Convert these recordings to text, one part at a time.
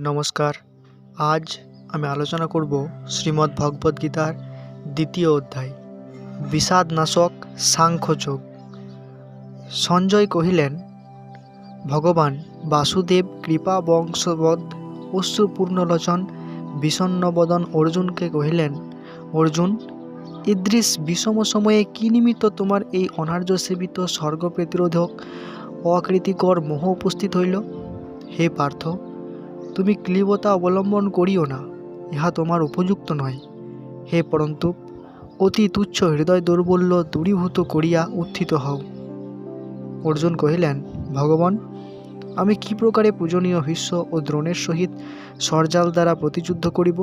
নমস্কার। আজ আমি আলোচনা করব শ্রীমদ্ ভগবদ্গীতার দ্বিতীয় অধ্যায়। বিষাদনাশক সাংখ্যযোগ। সঞ্জয় কহিলেন, ভগবান বাসুদেব কৃপা বংশবৎ অশ্রুপূর্ণলোচন বিষণ্ণবদন অর্জুনকে কহিলেন, অর্জুন ইদৃশ বিষম সময়ে কি নিমিত্ত তোমার এই অনার্য সেবিত স্বর্গ প্রতিরোধক অকৃতিকর মোহ উপস্থিত হইল? হে পার্থ তুমি ক্লীবতা অবলম্বন করিও না, ইহা তোমার উপযুক্ত নয়। হে পরন্তু অতি তুচ্ছ হৃদয় দৌর্বল্য দূরীভূত করিয়া উত্থিত হও। অর্জুন কহিলেন, ভগবান, আমি কি প্রকারে পূজনীয় ভীষ্ম ও দ্রোণের সহিত সরজাল দ্বারা প্রতিযুদ্ধ করিব?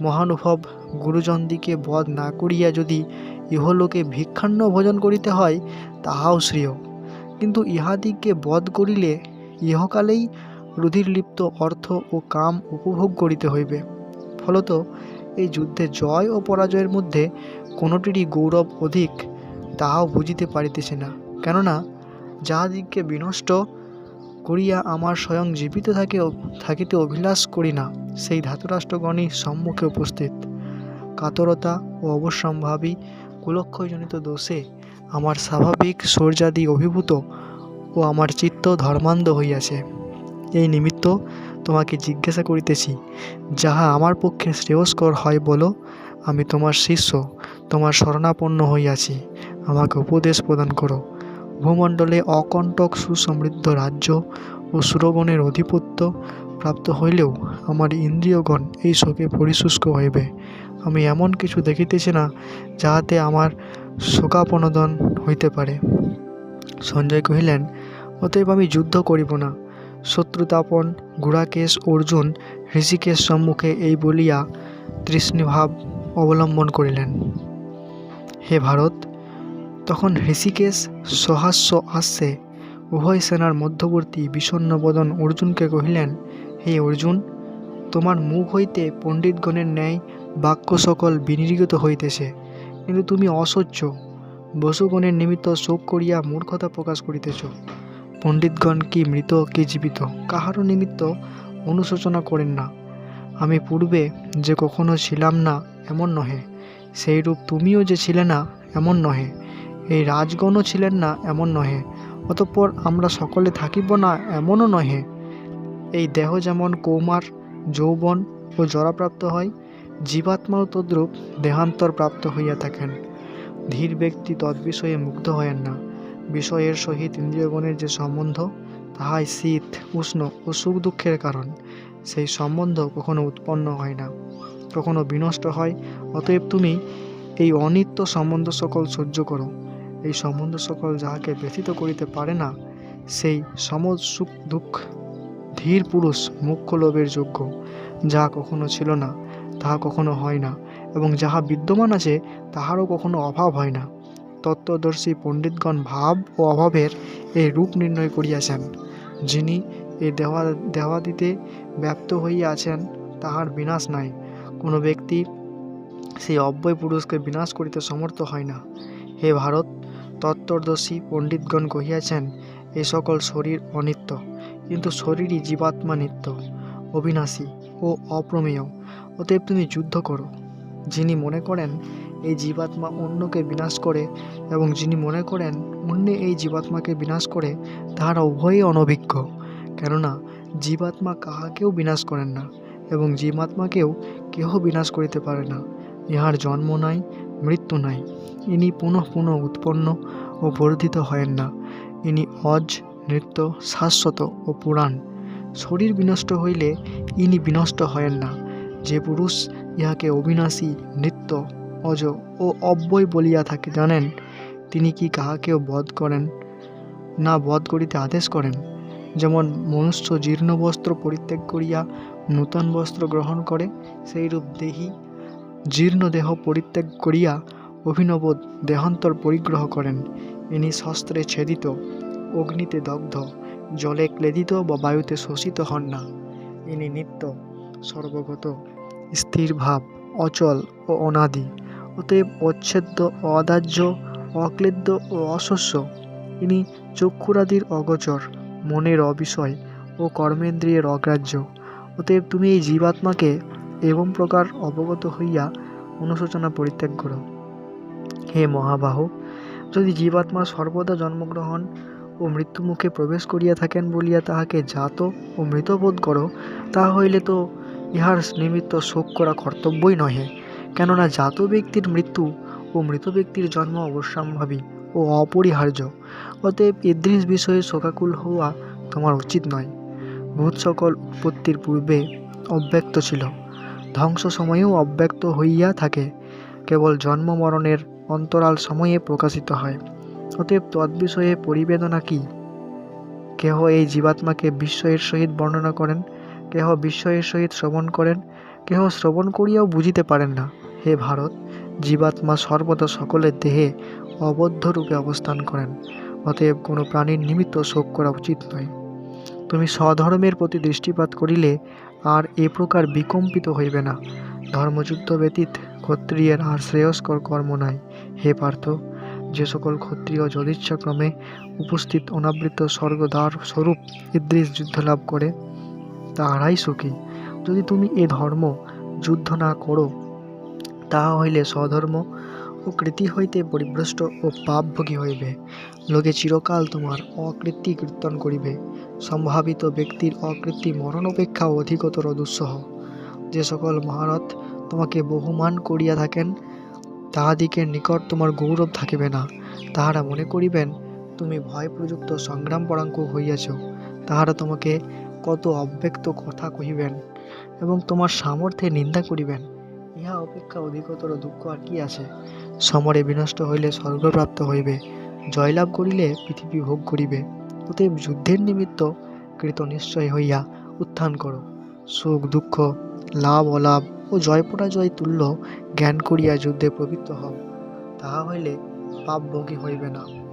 মহানুভব, গুরুজনদিকে বধ না করিয়া যদি ইহলোকে ভিক্ষান্ন ভোজন করিতে হয়, তাহাও শ্রেয়। কিন্তু ইহাদিগকে বধ করিলে ইহকালেই রুধিরলিপ্ত অর্থ ও কাম উপভোগ করিতে হইবে। ফলত এই যুদ্ধে জয় ও পরাজয়ের মধ্যে কোনোটিরই গৌরব অধিক তাহাও বুঝিতে পারিতেছে না। কেননা, যাহাদিগকে বিনষ্ট করিয়া আমার স্বয়ং জীবিত থাকে থাকিতে অভিলাষ করি না, সেই ধাতুরাষ্ট্রগণই সম্মুখে উপস্থিত। কাতরতা ও অবশ্যম্ভাবী কুলক্ষয়জনিত দোষে আমার স্বাভাবিক শৌর্যাদি অভিভূত ও আমার চিত্ত ধর্মান্ধ হইয়াছে। এই নিমিত্ত তোমাকে জিজ্ঞাসা করিতেছি, যাহা আমার পক্ষে শ্রেয়স্কর হয় বলো, আমি তোমার শিষ্য, তোমার শরণাপন্ন হইয়াছি, আমাকে উপদেশ প্রদান করো। ভূমণ্ডলে অকণ্টক সুসমৃদ্ধ রাজ্য ও সুরগণের আধিপত্য প্রাপ্ত হইলেও আমার ইন্দ্রিয়গণ এই শোকে পরিশুষ্ক হইবে। আমি এমন কিছু দেখিতেছি না, যাহাতে আমার শোকাপনোদন হইতে পারে। সঞ্জয় কহিলেন, অতএব আমি যুদ্ধ করিব না। শত্রুতাপন গুড়াকেশ অর্জুন ঋষিকেশ সম্মুখে এই বলিয়া তৃষ্ণিভাব অবলম্বন করিলেন। হে ভারত, তখন ঋষিকেশ সহাস্য হাস্যে উভয় সেনার মধ্যবর্তী বিষণ্ণবদন অর্জুনকে কহিলেন, হে অর্জুন, তোমার মুখ হইতে পণ্ডিতগণের ন্যায় বাক্য সকল বিনির্গত হইতেছে, কিন্তু তুমি অসহ্য। বসুগণের নিমিত্ত শোক করিয়া মূর্খতা প্রকাশ করিতেছ। পণ্ডিতগণ কি মৃত কি জীবিত, কাহারও নিমিত্ত অনুশোচনা করেন না। আমি পূর্বে যে কখনো ছিলাম না, এমন নহে। সেইরূপ তুমিও যে ছিলে না, এমন নহে। এই রাজগণও ছিলেন না, এমন নহে। অতঃপর আমরা সকলে থাকিব না, এমনও নহে। এই দেহ যেমন কৌমার, যৌবন ও জরাপ্রাপ্ত হয়, জীবাত্মাও তদ্রূপ দেহান্তর প্রাপ্ত হইয়া থাকেন। ধীর ব্যক্তি তদ্বিষয়ে মুগ্ধ হয়েন না। বিষয়ের সহিত ইন্দ্রিয়গণের যে সম্বন্ধ, তাহাই শীত, উষ্ণ ও সুখ দুঃখের কারণ। সেই সম্বন্ধ কখনো উৎপন্ন হয় না, কখনো বিনষ্ট হয়। অতএব তুমি এই অনিত্য সম্বন্ধ সকল সহ্য করো। এই সম্বন্ধ সকল যাহাকে ব্যথিত করিতে পারে না, সেই সম সুখ দুঃখ, ধীর পুরুষ মুখ্য লোভের যোগ্য, যাহা কখনো ছিল না, তাহা কখনো হয় না, এবং যাহা বিদ্যমান আছে, তাহারও কখনো অভাব হয় না। তত্ত্বদর্শী পণ্ডিতগণ ভাব ও অভাবের এই রূপ নির্ণয় করিয়াছেন। যিনি এই দেওয়া, দেওয়াদিতে ব্যপ্ত হইয়া আছেন তাহার বিনাশ নাই। কোনো ব্যক্তি সেই অব্যয় পুরুষকে বিনাশ করিতে সমর্থ হয় না। হে ভারত, তত্ত্বদর্শী পণ্ডিতগণ কহিয়াছেন, এ সকল শরীর অনিত্য, কিন্তু শরীরই জীবাত্মা নিত্য, অবিনাশী ও অপ্রমেয়। অতএব তুমি যুদ্ধ করো। যিনি মনে করেন এই জীবাত্মা অন্যকে বিনাশ করে এবং যিনি মনে করেন অন্যে এই জীবাত্মাকে বিনাশ করে, তাহারা উভয়ই অনভিজ্ঞ। কেননা, জীবাত্মা কাহাকেও বিনাশ করেন না এবং জীবাত্মাকেও কেহ বিনাশ করিতে পারে না। ইহার জন্ম নাই, মৃত্যু নাই। ইনি পুনঃ পুনঃ উৎপন্ন ও বর্ধিত হয়েন না। ইনি অজ, নৃত্য, শাশ্বত ও পুরাণ। শরীর বিনষ্ট হইলে ইনি বিনষ্ট হয়েন না। যে পুরুষ ইহাকে অবিনাশী, নিত্য অজ ও অব্যয় বলিয়া থাকে, জানেন? তিনি কি কাহাকেও বধ করেন? না, বধ করিতে আদেশ করেন। যেমন মনুষ্য জীর্ণ বস্ত্র পরিত্যাগ করিয়া নূতন বস্ত্র গ্রহণ করে, সেইরূপ দেহি জীর্ণ দেহ পরিত্যাগ করিয়া অভিনব দেহান্তর পরিগ্রহ করেন। ইনি শস্ত্রে ছেদিত, অগ্নিতে দগ্ধ, জলে ক্লেদিত বা বায়ুতে শোষিত হন না। ইনি নিত্য, সর্বগত, স্থির ভাব, অচল ও অনাদি। অতএব অচ্ছেদ্য অদাহ্য অক্লেদ্য ও অশস্য। ইনি চক্ষুরাদির অগোচর, মনের অবিষয় ও কর্মেন্দ্রিয়ের অগ্রাহ্য। অতএব তুমি এই জীবাত্মাকে এবং প্রকার অবগত হইয়া অনুশোচনা পরিত্যাগ করো। হে মহাবাহ, যদি জীবাত্মা সর্বদা জন্মগ্রহণ ও মৃত্যুমুখে প্রবেশ করিয়া থাকেন বলিয়া তাহাকে জাত ও মৃতবোধ করো, তাহা হইলে তো ইহার নিমিত্ত শোক করা কর্তব্যই নহে। কেননা জাত ব্যক্তির মৃত্যু ও মৃত ব্যক্তির জন্ম অবশ্যম্ভাবী ও অপরিহার্য। অতএব ইদৃশ বিষয়ে শোকাকুল হওয়া তোমার উচিত নয়। ভূত সকল উৎপত্তির পূর্বে অব্যক্ত ছিল। ধ্বংস সময়েও অব্যক্ত হইয়া থাকে। কেবল জন্ম মরণের অন্তরাল সময়ে প্রকাশিত হয়। অতএব তদ্বিষয়ে পরিবেদনা কি? কেহ এই জীবাত্মাকে বিস্ময়ের সহিত বর্ণনা করেন, কেহ বিস্ময়ের সহিত শ্রবণ করেন, কেহ শ্রবণ করিয়াও বুঝিতে পারেন না। হে ভারত, জীবাত্মা সর্বদা সকলের দেহে অবদ্ধ রূপে অবস্থান করেন। অতএব কোনো প্রাণীর নিমিত্ত শোক করা উচিত নয়। তুমি স্বধর্মের প্রতি দৃষ্টিপাত করিলে আর এ প্রকার বিকম্পিত হইবে না। ধর্মযুদ্ধ ব্যতীত ক্ষত্রিয়ের আর শ্রেয়স্কর কর্ম নাই। হে পার্থ, যে সকল ক্ষত্রিয় যদিচ্ছাক্রমে উপস্থিত অনাবৃত স্বর্গদ্বার স্বরূপ ইদৃশ যুদ্ধ লাভ করে, তাহারাই সুখী। যদি তুমি এ ধর্ম যুদ্ধ না করো তাহা হইলে স্বধর্ম ও কৃতি হইতে পরিভ্রষ্ট ও পাপভোগী হইবে। লোকে চিরকাল তোমার অকৃতি কীর্তন করিবে। সম্ভাবিত ব্যক্তির অকৃতি মরণ অপেক্ষা অধিকতর দুঃসহ। যে সকল মহারথ তোমাকে বহুমান করিয়া থাকেন, তাহাদিগের নিকট তোমার গৌরব থাকিবে না। তাহারা মনে করিবেন, তুমি ভয় প্রযুক্ত সংগ্রাম পরাঙ্ক হইয়াছ। তাহারা তোমাকে কত অব্যক্ত কথা কহিবেন এবং তোমার সামর্থ্যে নিন্দা করিবেন। ইহা অপেক্ষা অধিকতর দুঃখ আর কি আছে? সমরে বিনষ্ট হইলে স্বর্গপ্রাপ্ত হইবে, জয়লাভ করিলে পৃথিবী ভোগ করিবে। অতএব যুদ্ধের নিমিত্ত কৃত নিশ্চয় হইয়া উত্থান করো। সুখ, দুঃখ, লাভ, অলাভ ও জয় পরাজয় তুল্য জ্ঞান করিয়া যুদ্ধে প্রবৃত্ত হও। তাহা হইলে পাপভোগী হইবে না।